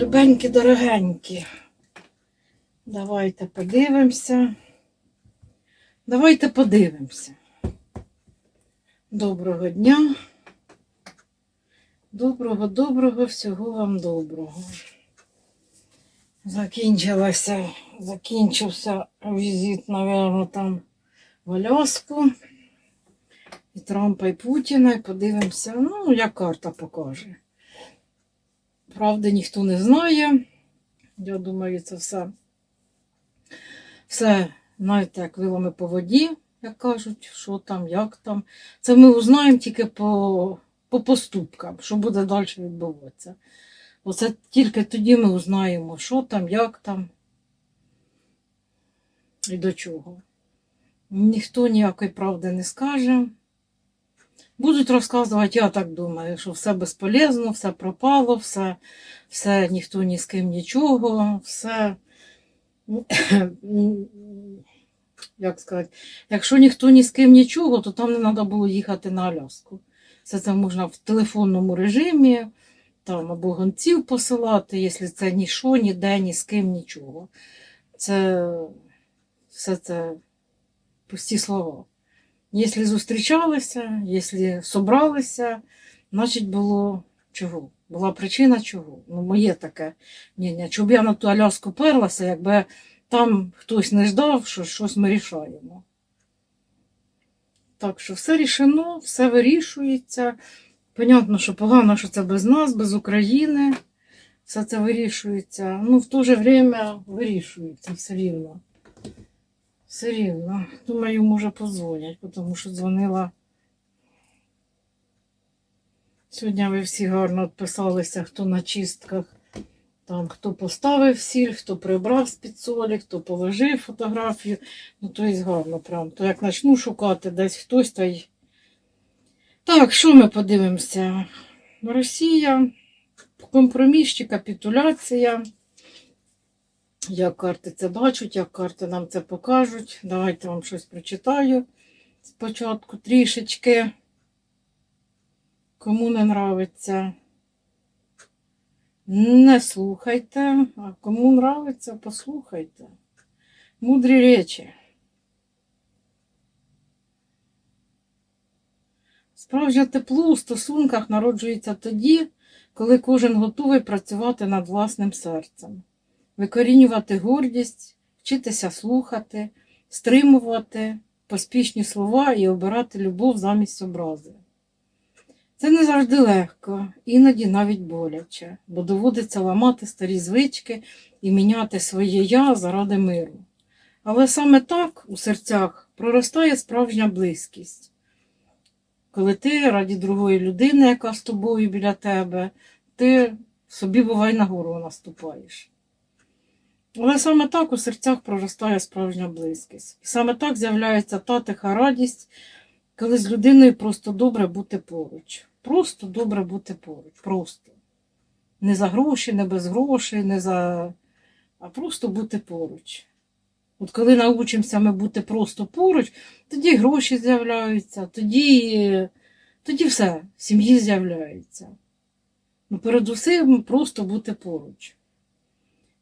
любенькі, дорогенькі. Давайте подивимося. Давайте подивимося. Доброго дня. Доброго, доброго, всього вам доброго. Закінчилася, закінчився візит, мабуть, там в Аляску. І Трампа, і Путіна, і подивимося, ну, як карта покаже. Правди ніхто не знає. Я думаю, це все, все, знаєте, як вилами по воді, як кажуть, що там, як там. Це ми узнаємо тільки по, по поступкам, що буде далі відбуватися. Оце тільки тоді ми узнаємо, що там, як там і до чого. Ніхто ніякої правди не скаже. Будуть розказувати, я так думаю, що все безполезно, все пропало, все, все ніхто ні з ким нічого, все. Як сказати, якщо ніхто ні з ким нічого, то там не треба було їхати на Аляску. Все це можна в телефонному режимі, там або гонців посилати, якщо це ніщо, ніде, ні з ким нічого. Це все це пусті слова. Якщо зустрічалися, якщо собралися, значить було чого? Була причина чого. Ну, моє таке мнення. Щоб я на ту Аляску перлася, якби там хтось не ждав, що щось ми рішаємо. Так що все рішено, все вирішується. Понятно, що погано, що це без нас, без України. Все це вирішується. Ну, в то же время вирішується все рівно. Все рівно. Думаю, може подзвонять, тому що дзвонила. Сьогодні ви всі гарно відписалися, хто на чистках, там, хто поставив сіль, хто прибрав з-під солі, хто положив фотографію. Ну, то є гарно прям. То як почну шукати десь хтось, та й. Так, що ми подивимося? Росія, компроміс чи капітуляція. Як карти це бачать, як карти нам це покажуть. Давайте вам щось прочитаю спочатку трішечки. Кому не нравиться, не слухайте, а кому нравиться, послухайте. Мудрі речі. Справжнє тепло у стосунках народжується тоді, коли кожен готовий працювати над власним серцем викорінювати гордість, вчитися слухати, стримувати поспішні слова і обирати любов замість образи. Це не завжди легко, іноді навіть боляче, бо доводиться ламати старі звички і міняти своє я заради миру. Але саме так у серцях проростає справжня близькість. Коли ти раді другої людини, яка з тобою біля тебе, ти собі бувай на гору наступаєш. Але саме так у серцях проростає справжня близькість. І саме так з'являється та тиха радість, коли з людиною просто добре бути поруч. Просто добре бути поруч. Просто. Не за гроші, не без грошей, не за... а просто бути поруч. От коли научимося ми бути просто поруч, тоді гроші з'являються, тоді, тоді все, сім'ї з'являється. Ну, передусім просто бути поруч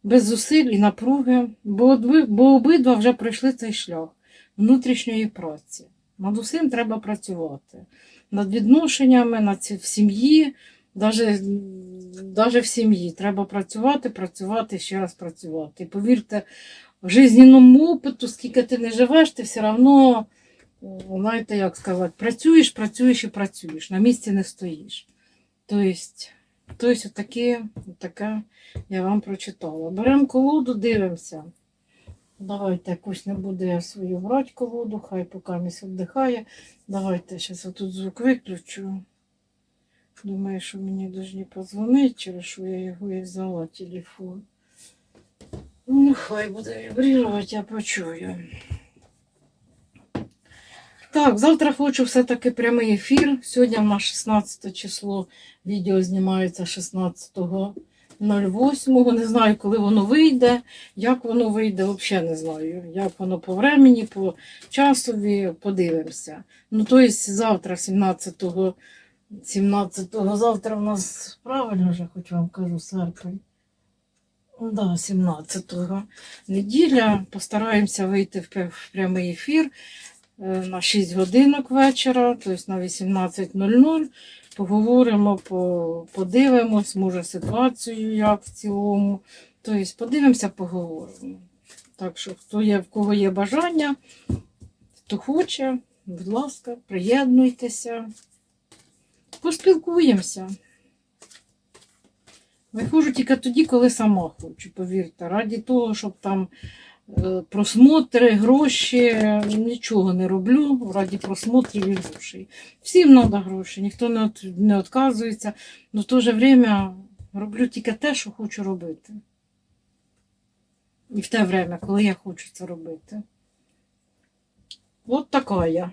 без зусиль і напруги, бо, обидва вже пройшли цей шлях внутрішньої праці. Над усім треба працювати. Над відношеннями, над в сім'ї, навіть в сім'ї треба працювати, працювати, ще раз працювати. І повірте, в жизненному опиту, скільки ти не живеш, ти все одно, знаєте, як сказати, працюєш, працюєш і працюєш, на місці не стоїш. Тобто, тобто таке, таке я вам прочитала. Беремо колоду, дивимося. Давайте якусь не буду я свою брати колоду, хай поки місць віддихає. Давайте зараз я тут звук виключу. Думаю, що мені повинні подзвонити, через що я його і взяла телефон. Ну, хай буде вібрувати, я почую. Так, завтра хочу все-таки прямий ефір. Сьогодні в нас 16 число. Відео знімається 16.08. Не знаю, коли воно вийде, як воно вийде, взагалі не знаю. Як воно по времені, по часові, подивимося. Ну, тобто завтра, 17-го, 17-го, завтра в нас правильно вже, хоч вам кажу, серпень. Да, 17-го. Неділя. Постараємося вийти в прямий ефір на 6 годинок вечора, тобто на 18.00. Поговоримо, подивимось, може, ситуацію як в цілому. Тобто подивимося, поговоримо. Так що, хто є, в кого є бажання, хто хоче, будь ласка, приєднуйтеся, поспілкуємося. Виходжу тільки тоді, коли сама хочу, повірте. Раді того, щоб там е, просмотри, гроші, нічого не роблю раді просмотрів і грошей. Всім треба гроші, ніхто не, не відказується, але в то же время роблю тільки те, що хочу робити. І в те время, коли я хочу це робити. От така я.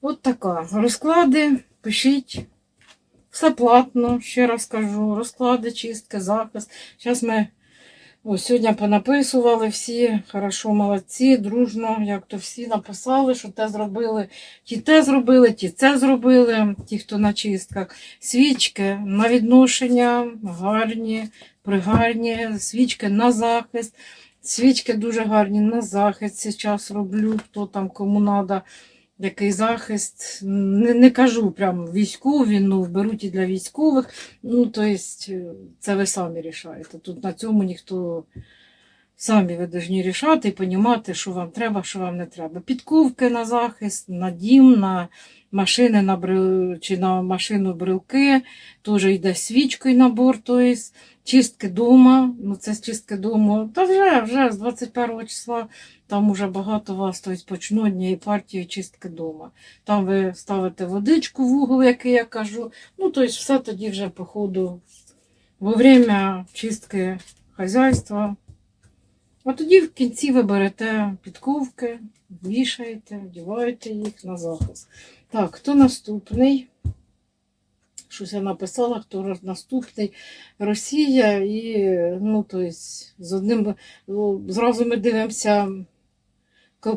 От така. Розклади, пишіть. Все платно, ще раз кажу. Розклади, чистки, захист. Зараз ми ось сьогодні понаписували всі, хорошо, молодці, дружно, як то всі написали, що те зробили, ті те зробили, ті це зробили, ті, хто на чистках. Свічки на відношення, гарні, пригарні, свічки на захист. Свічки дуже гарні на захист. Зараз роблю, хто там кому треба який захист. Не, не кажу прям військові, ну беруть і для військових. Ну, тобто, це ви самі рішаєте. Тут на цьому ніхто самі ви повинні рішати і розуміти, що вам треба, що вам не треба. Підковки на захист, на дім, на машини на брил... чи на машину брелки, теж йде свічкою набор, тобто чистки дома, ну це чистки дому. Та вже, вже з 21 числа там уже багато вас тобто, почну однієї партії чистки дома. Там ви ставите водичку в угол, який я кажу. Ну, тобто все тоді вже по ходу во время чистки хазяйства. А тоді в кінці ви берете підковки, вішаєте, вдіваєте їх на захист. Так, хто наступний? Щось я написала, хто наступний. Росія і, ну, тобто, з одним, зразу ми дивимося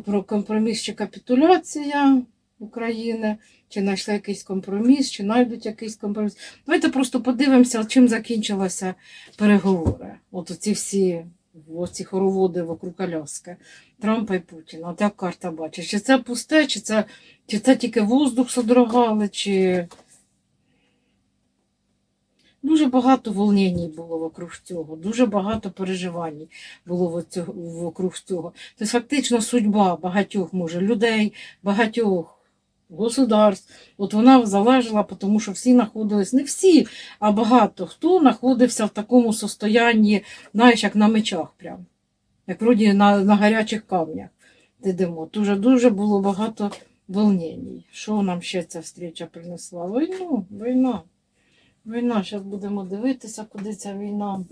про компроміс чи капітуляція України, чи знайшли якийсь компроміс, чи знайдуть якийсь компроміс. Давайте просто подивимося, чим закінчилися переговори. От оці всі оці хороводи вокруг Аляски, Трампа і Путіна. От як карта бачить, чи це пусте, чи це, чи це тільки воздух содрогали, чи. Дуже багато волнень було вокруг цього, дуже багато переживань було вокруг цього. Це фактично судьба багатьох може людей, багатьох государств. От вона залежала, тому що всі знаходились, не всі, а багато хто знаходився в такому состоянні, знаєш, як на мечах прям. Як вроді на, на гарячих камнях йдемо. Дуже дуже було багато волнень. Що нам ще ця встреча принесла? Війну, війна. Війна, зараз будемо дивитися, куди ця війна.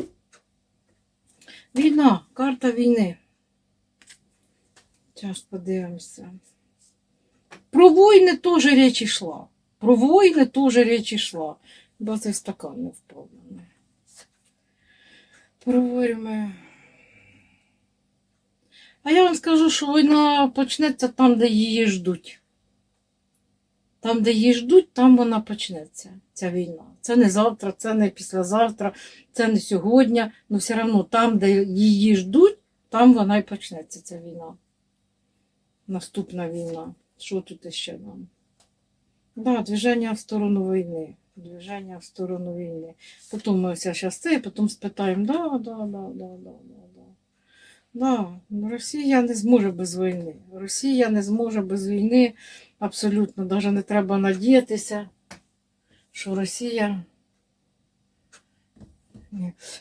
Війна, карта війни. Зараз подивимося. Про війни теж річ йшла. Про війни теж річ йшла. Бо цей стакан не впав. на. А я вам скажу, що війна почнеться там, де її ждуть. Там, де її ждуть, там вона почнеться, ця війна. Це не завтра, це не післязавтра, це не сьогодні. Ну все одно там, де її ждуть, там вона і почнеться, ця війна. Наступна війна. Що тут ще нам? Да, движення в сторону війни. Движення в сторону війни. Потім ми ось зараз це, потім спитаємо, да, да, да, да, да, да, да. Да, Росія не зможе без війни. Росія не зможе без війни. Абсолютно, навіть не треба надіятися, що Росія.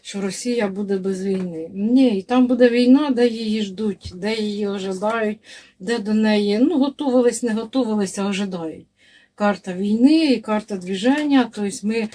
Що Росія буде без війни. Ні, і там буде війна, де її ждуть, де її ожидають, де до неї ну, готувались, не готувалися, а ожидають. Карта війни і карта движення, тобто ми,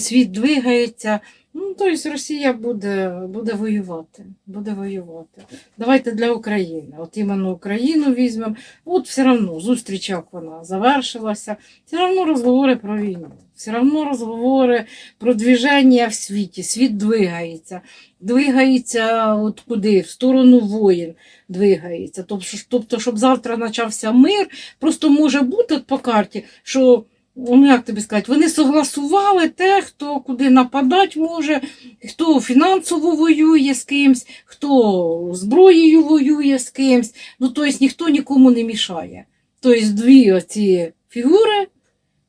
світ двигається. Ну, тобто Росія буде, буде воювати. Буде воювати. Давайте для України. От іменно Україну візьмемо. От все одно зустріч, як вона завершилася, все одно розговори про війну, все одно розговори про движення в світі. Світ двигається. Двигається от куди? В сторону воїн двигається. Тобто, тобто, щоб завтра почався мир, просто може бути от по карті, що ну як тобі сказати, вони согласували те, хто куди нападати може, хто фінансово воює з кимсь, хто зброєю воює з кимсь. Ну, тобто ніхто нікому не мішає. Тобто дві оці фігури,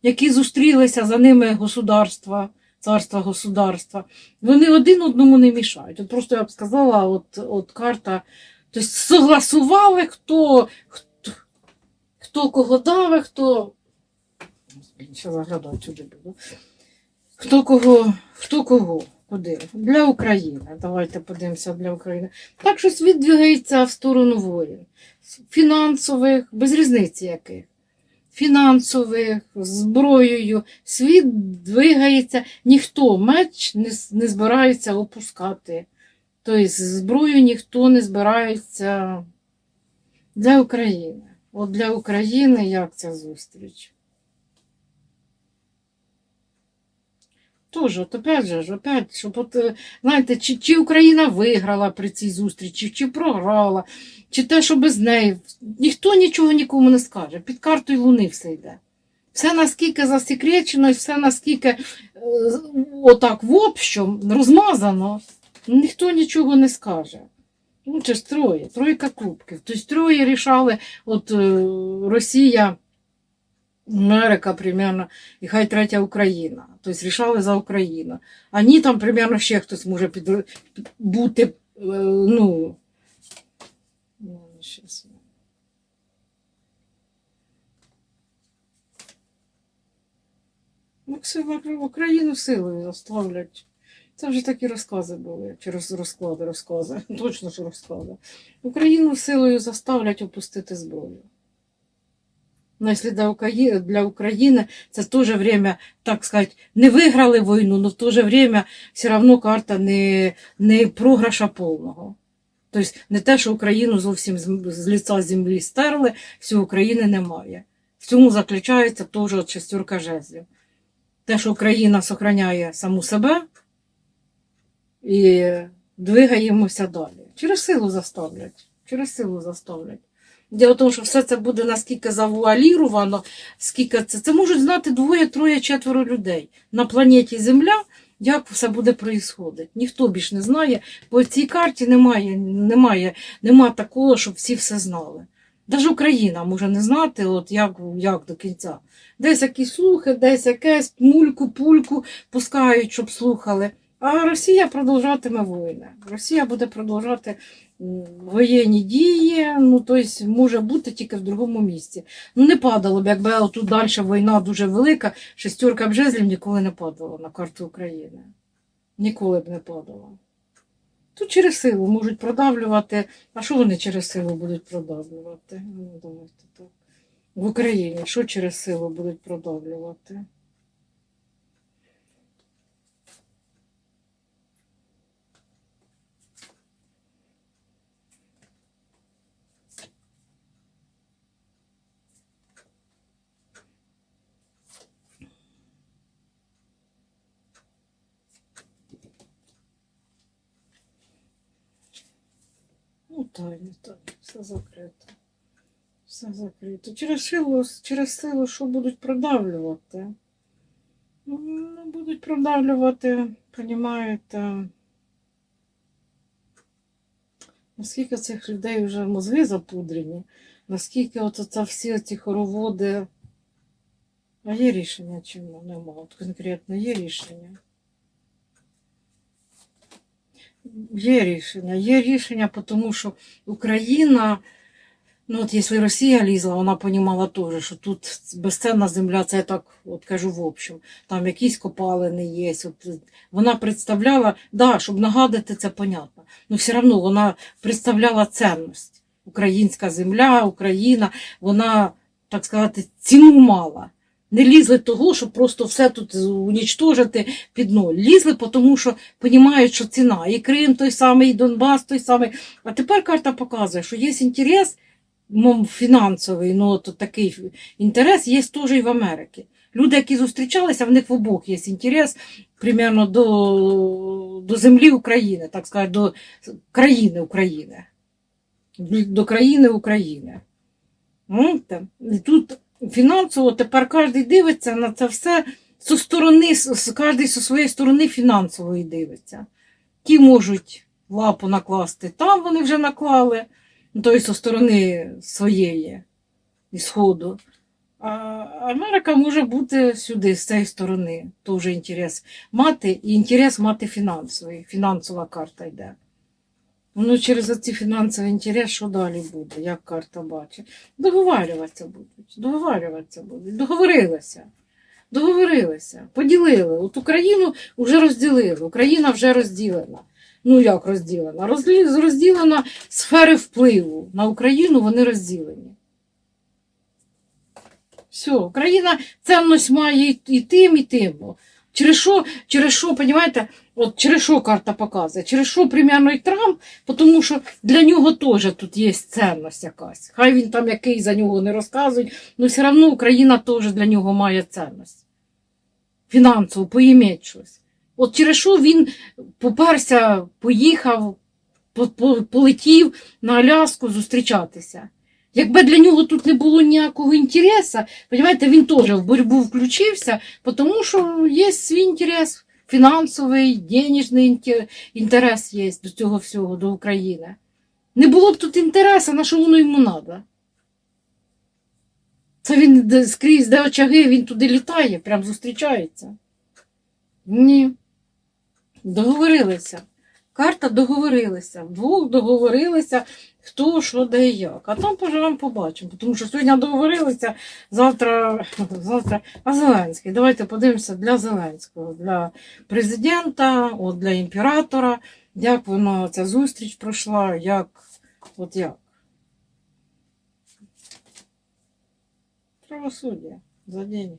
які зустрілися за ними государства, царства государства, вони один одному не мішають. От просто я б сказала, от, от карта, тобто согласували, хто, хто, хто кого даве, хто. Ще заглядати сюди буду. Хто кого, хто кого, куди? Для України. Давайте подивимося для України. Так що світ двигається в сторону воїн. Фінансових, без різниці яких. Фінансових, зброєю. Світ двигається, ніхто меч не, не збирається опускати. Тобто зброю ніхто не збирається для України. От для України як ця зустріч? Тоже, от опять же, опять, щоб от, е, знаєте, чи, чи Україна виграла при цій зустрічі, чи програла, чи те, що без неї. Ніхто нічого нікому не скаже. Під картою Луни все йде. Все наскільки засекречено, і все наскільки е, отак в общем розмазано, ніхто нічого не скаже. Ну, це ж троє, тройка кубків. Тобто троє рішали, от е, Росія, Америка примерно, і хай третя Україна. Тобто рішали за Україну. А ні, там примерно ще хтось може під, бути, е, ну, ну. Ну, Україну силою заставлять. Це вже такі розкази були, чи роз- розклади, розкази. Точно ж розклади. Україну силою заставлять опустити зброю. Ну, якщо для України, для України це теж время, так сказати, не виграли війну, але в то же время все одно карта не, не програша повного. Тобто не те, що Україну зовсім з, лиця землі стерли, всього України немає. В цьому заключається теж от шестерка жезлів. Те, що Україна сохраняє саму себе і двигаємося далі. Через силу заставлять. Через силу заставлять. Діло в тому, що все це буде наскільки завуаліровано, скільки це. Це можуть знати двоє, троє, четверо людей на планеті Земля, як все буде проїсходити. Ніхто більш не знає. По цій карті немає, немає, немає такого, щоб всі все знали. Навіть Україна може не знати, от як, як до кінця. Десь якісь слухи, десь якесь мульку, пульку пускають, щоб слухали. А Росія продовжатиме війни. Росія буде продовжати воєнні дії, ну тобто може бути тільки в другому місці. Ну не падало б, якби тут далі війна дуже велика, шестерка бжезлів ніколи не падала на карту України. Ніколи б не падала. Тут через силу можуть продавлювати. А що вони через силу будуть продавлювати? Ну, давайте так. В Україні що через силу будуть продавлювати? Ну, тайне, так, все закрито. Все закрито. Через силу, через силу, що будуть продавлювати? Ну, будуть продавлювати, понімаєте, наскільки цих людей вже мозги запудрені, наскільки от це всі ці хороводи. А є рішення чому нема? От конкретно є рішення. Є рішення. Є рішення, тому що Україна, ну от якщо Росія лізла, вона понімала теж, що тут безцінна земля, це я так от кажу в общем. Там якісь копалини є. От, вона представляла, да, щоб нагадати, це понятно. але все одно вона представляла цінність. Українська земля, Україна, вона, так сказати, ціну мала. Не лізли того, щоб просто все тут унічтожити під ноль. Лізли, тому що розуміють, що ціна. І Крим той самий, і Донбас той самий. А тепер карта показує, що є інтерес фінансовий, ну от такий інтерес є теж і в Америці. Люди, які зустрічалися, в них в обох є інтерес примерно до, до землі України, так сказати, до країни України. До країни України. Ну, там. І тут фінансово тепер кожен дивиться на це все зі сторони, кожен зі своєї сторони фінансової дивиться. Ті можуть лапу накласти, там вони вже наклали, тобто зі сторони своєї ісходу. А Америка може бути сюди, з цієї сторони, теж інтерес мати, і інтерес мати фінансовий, фінансова карта йде. Ну, через ці фінансовий інтерес, що далі буде, як карта бачить. Договарюватися будуть, договарюватися будуть, договорилися. Договорилися, поділили. От Україну вже розділили. Україна вже розділена. Ну як розділена? Розділена сфери впливу. На Україну вони розділені. Все, Україна цінність має і- тим, і тим. Через що, через що, понимаєте, от через що карта показує? Через що примерно і Трамп, тому що для нього теж тут є цінність якась. Хай він там який за нього не розказує, але все одно Україна теж для нього має цінність. Фінансово, поїметь щось. От через що він поперся, поїхав, по- по- полетів на Аляску зустрічатися. Якби для нього тут не було ніякого інтересу, він теж в боротьбу включився, тому що є свій інтерес, фінансовий, денежний інтерес є до цього всього, до України. Не було б тут інтересу, на що воно йому треба? Це він скрізь, де очаги, він туди літає, прям зустрічається. Ні. Договорилися. Карта договорилися. Вдвох договорилися, хто, що, де і як. А там поживемо, побачимо. Тому що сьогодні договорилися, завтра, завтра. А Зеленський. Давайте подивимося для Зеленського, для президента, от для імператора, як воно ця зустріч пройшла, як, от як. Правосуддя за деньги.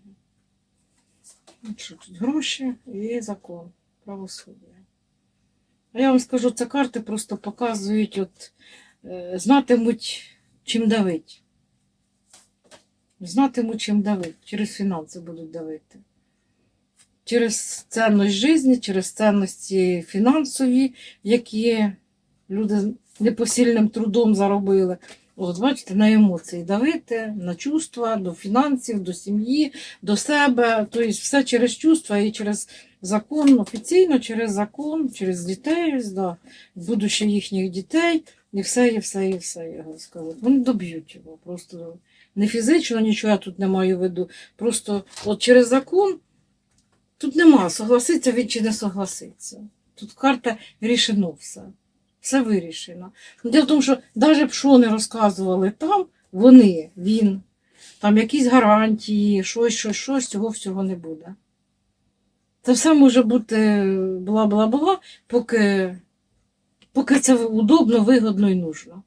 Тут гроші і закон. Правосуддя. А я вам скажу, це карти просто показують, от, е, знатимуть, чим давить. Знатимуть, чим давить. Через фінанси будуть давити. Через цінність життя, через цінності фінансові, які люди непосильним трудом заробили. От, бачите, на емоції давити, на чувства, до фінансів, до сім'ї, до себе. Тобто все через чувства і через закон, офіційно через закон, через дітей, да, будуще їхніх дітей, і все, і все, і все, я скажу. Вони доб'ють його. Просто не фізично нічого я тут не маю в виду. Просто от через закон тут нема, согласиться він чи не согласиться. Тут карта рішено все. Все вирішено. Ну, Діло в тому, що навіть що не розказували там, вони, він, там якісь гарантії, щось, щось, щось, цього всього не буде. Це все може бути бла-бла-бла, поки, поки це удобно, вигодно і нужно.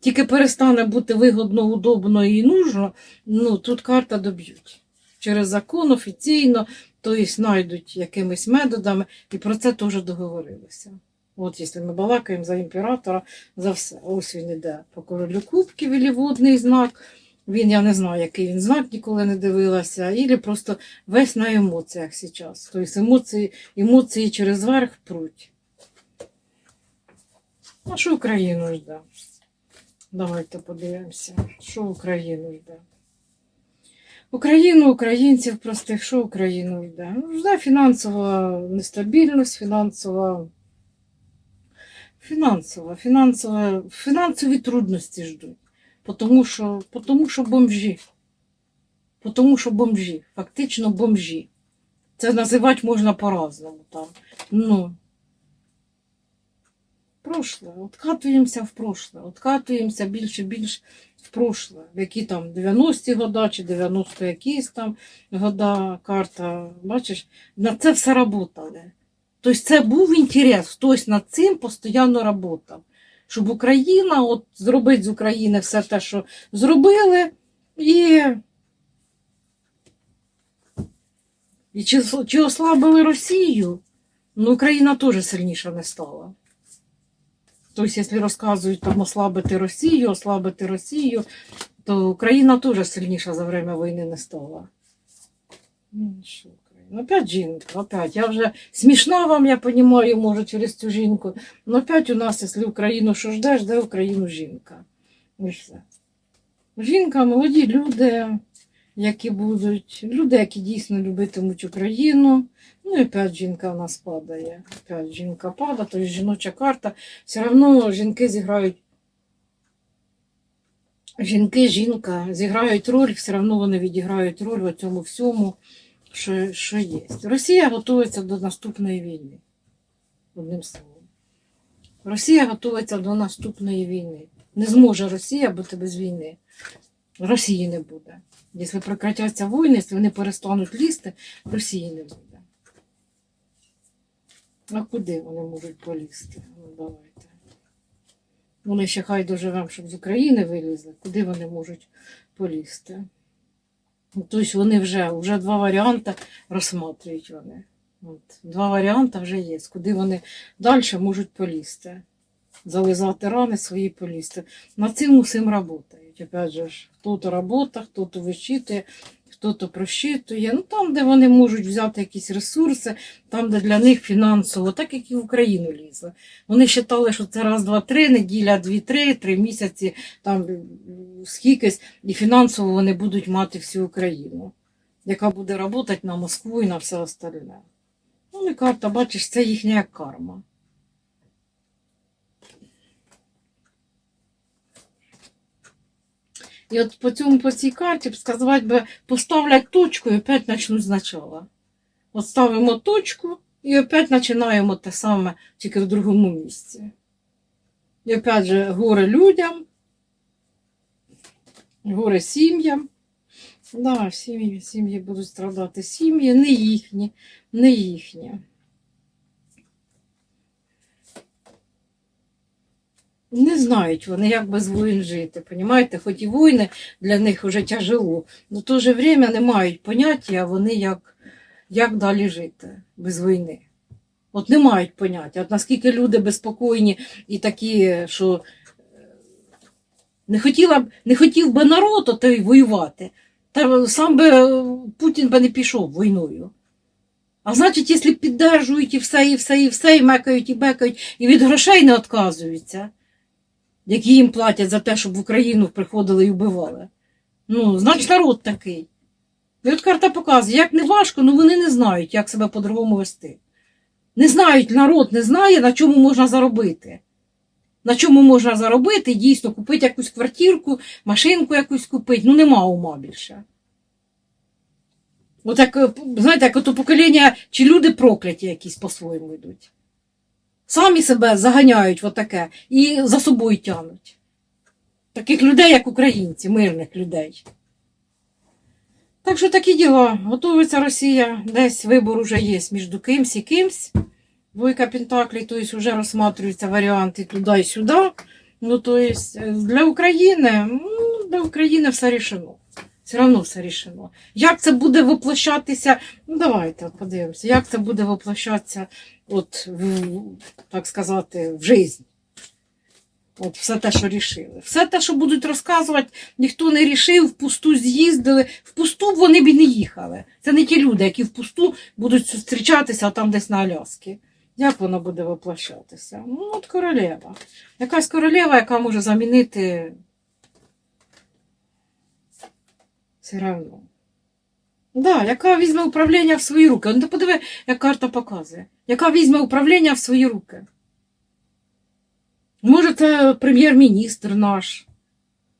Тільки перестане бути вигодно, удобно і нужно, ну тут карта доб'ють. Через закон офіційно, тобто знайдуть якимись методами, і про це теж договорилися. От, якщо ми балакаємо за імператора, за все. Ось він іде по королю кубків, і водний знак. Він, я не знаю, який він знак, ніколи не дивилася, і просто весь на емоціях зараз. Тобто емоції, емоції через верх пруть. А що Україну йде? Давайте подивимося, що Україну йде. Україну, українців простих, що Україну йде? Ну, жде фінансова нестабільність, фінансова, фінансова, фінансова, фінансові трудності ждуть. Потому що, потому що бомжі. Потому що бомжі. Фактично бомжі. Це називати можна по-разному там. Ну. Прошле. Откатуємося в прошле. Откатуємося більше більш в прошле. В які там 90-ті года чи 90 якісь там года карта. Бачиш, на це все работали. Тобто це був інтерес, хтось над цим постійно працював. Щоб Україна, от зробити з України все те, що зробили, і, і чи, чи ослабили Росію, ну Україна теж сильніша не стала. Тобто, якщо розказують там ослабити Росію, ослабити Росію, то Україна теж сильніша за время війни не стала. Ну, що? Ну, опять жінка, опять. Я вже смішна вам, я розумію, може, через цю жінку. Ну, опять у нас, якщо Україну що жде, жде Україну жінка. І все. Жінка, молоді люди, які будуть, люди, які дійсно любитимуть Україну. Ну і опять жінка в нас падає. Опять жінка падає, тобто жіноча карта. Все одно жінки зіграють. Жінки, жінка зіграють роль, все одно вони відіграють роль в цьому всьому, що, що є. Росія готується до наступної війни. Одним словом. Росія готується до наступної війни. Не зможе Росія бути без війни. Росії не буде. Якщо прекратяться війни, якщо вони перестануть лізти, Росії не буде. А куди вони можуть полізти? Ну, давайте. Вони ще хай доживемо, щоб з України вилізли. Куди вони можуть полізти? Тобто вони вже, вже два варіанти розсматривають вони. От, два варіанти вже є. Куди вони далі можуть полізти. Зализати рани свої полізти. Над цим усім працюють. Опять же, хто-то робота, хто-то вичитує, хто-то просчитує. Ну там, де вони можуть взяти якісь ресурси, там, де для них фінансово, так як і в Україну лізли. Вони вважали, що це раз, два, три, неділя, дві, три, три місяці, там скількись, і фінансово вони будуть мати всю Україну, яка буде працювати на Москву і на все остальне. Ну, і карта, бачиш, це їхня карма. І от по цьому по цій карті б сказати би, поставлять точку і опять почнуть спочатку. От ставимо точку і опять починаємо те саме, тільки в другому місці. І опять же горе людям, горе сім'ям. Да, сім'ї, сім'ї будуть страдати. Сім'ї не їхні, не їхні. Не знають вони, як без воїн жити. Понімаєте? Хоч і війни для них вже тяжело, але в то же время не мають поняття, вони як, як далі жити без війни. От не мають поняття. От наскільки люди безпокійні і такі, що е, не, хотіла б, не хотів би народ отой воювати, та сам би е, Путін би не пішов війною. А значить, якщо піддержують і все, і все, і все, і мекають, і бекають, і від грошей не відказуються, які їм платять за те, щоб в Україну приходили і вбивали. Ну, значить, народ такий. І от карта показує, як не важко, ну вони не знають, як себе по-другому вести. Не знають, народ не знає, на чому можна заробити. На чому можна заробити, дійсно, купити якусь квартирку, машинку якусь купити. Ну, нема ума більше. Отак, е, знаєте, як ото покоління, чи люди прокляті якісь по-своєму йдуть. Самі себе заганяють в отаке і за собою тянуть. Таких людей, як українці, мирних людей. Так що такі діла. Готується Росія, десь вибор уже є між кимсь і кимсь. Двойка Пентаклей, тобто вже розсматриваються варіанти туди і сюди. Ну, тобто, для України, ну, для України все рішено. Все одно все рішено. Як це буде воплощатися? Ну, давайте подивимося, як це буде воплощатися, от, в, так сказати, в житті. От все те, що рішили. Все те, що будуть розказувати, ніхто не рішив, впусту з'їздили. Впусту вони б і не їхали. Це не ті люди, які впусту будуть зустрічатися там десь на Аляскі. Як воно буде воплощатися? Ну, от королева. Якась королева, яка може замінити все равно. Да, яка візьме управління в свої руки. Ну, подиви, як карта показує. Яка візьме управління в свої руки. Може, це прем'єр-міністр наш,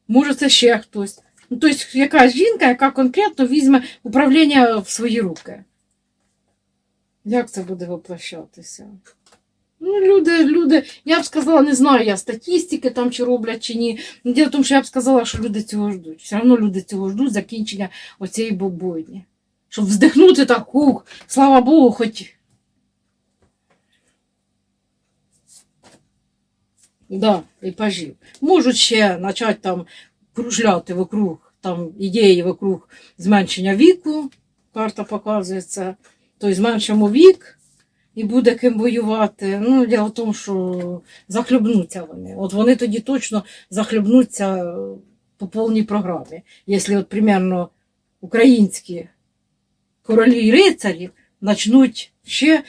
може, це ще хтось. Ну, тобто, якась жінка, яка конкретно візьме управління в свої руки. Як це буде воплощатися? Ну, люди, люди, я б сказала, не знаю я статистики там чи роблять, чи ні. Ну, Діло в тому, що я б сказала, що люди цього ждуть. Все одно люди цього ждуть закінчення оцієї бобойні. Щоб вздихнути так, ух, слава Богу, хоч. Да, і пожив. Можуть ще почати там кружляти вокруг, там ідеї вокруг зменшення віку. Карта показує це. Тобто зменшимо вік і буде ким воювати. Ну, діло в тому, що захлюбнуться вони. От вони тоді точно захлюбнуться по повній програмі. Якщо, от, примерно, українські королі і рицарі почнуть ще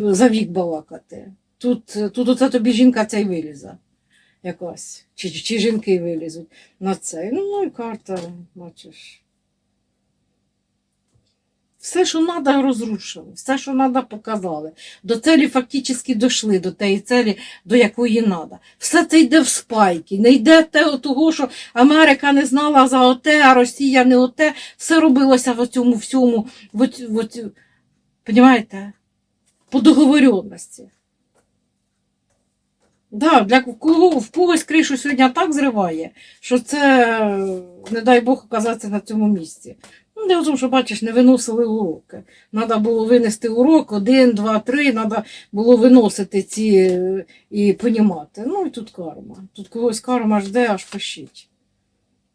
за вік балакати. Тут, тут оце тобі жінка ця й вилізе. Якась. Чи, чи жінки вилізуть на це. Ну, ну і карта, бачиш. Все, що треба, розрушили, все, що треба, показали. До цілі фактично дійшли, до тієї цілі, до якої треба. Все це йде в спайки. Не йде того, що Америка не знала за оте, а Росія не оте. Все робилося в цьому всьому, в, оць- в, понімаєте, по договоренності. Да, для кого в когось кришу сьогодні так зриває, що це, не дай Бог, оказатися на цьому місці. В тому, що бачиш, не виносили уроки. Треба було винести урок один, два, три, треба було виносити ці е, і понімати. Ну і тут карма. Тут когось карма жде, аж пищить.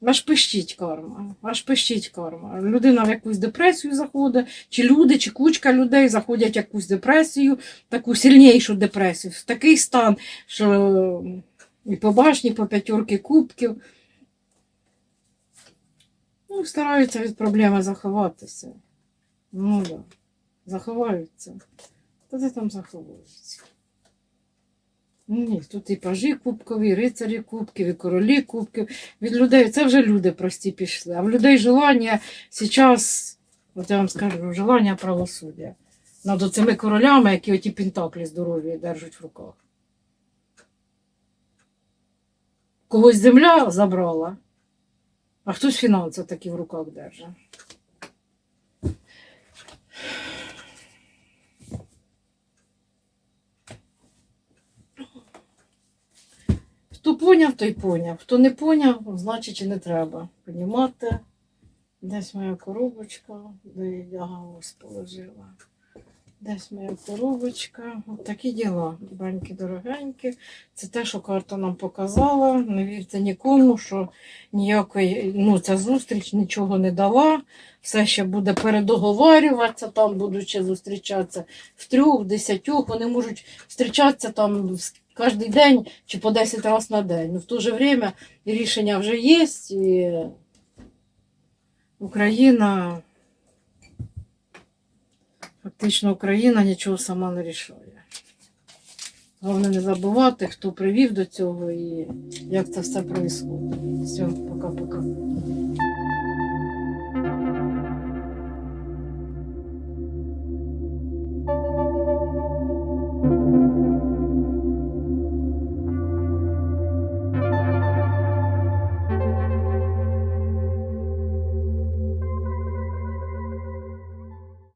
Аж пищить карма, аж пищить карма. Людина в якусь депресію заходить, чи люди, чи кучка людей заходять в якусь депресію, таку сильнішу депресію, в такий стан, що і по башні, по п'ятерки кубків. Ну, стараються від проблеми заховатися. Ну так. Да. Заховаються. Та де там заховуються? Ну, Ні, тут і пажі кубкові, і рицарі кубків, і королі кубків. Від людей це вже люди прості пішли. А в людей желання зараз, от я вам скажу, желання правосуддя. Над цими королями, які оті пентаклі здорові держать в руках. Когось земля забрала, а хтось фінанси такі в руках держить. Хто поняв, той поняв. Хто не поняв, значить і не треба. Понімати. Десь моя коробочка, де я ось положила. Десь моя коробочка. От такі діла. Баньки дорогенькі. Це те, що карта нам показала. Не вірте нікому, що ніякої, ну, ця зустріч нічого не дала. Все ще буде передоговарюватися, там будуть ще зустрічатися в трьох, в десятьох. Вони можуть зустрічатися там кожен день чи по 10 разів на день. Ну, в то же время рішення вже є, і Україна, фактично Україна нічого сама не рішає. Головне не забувати, хто привів до цього і як це все відбувається. Все, пока-пока.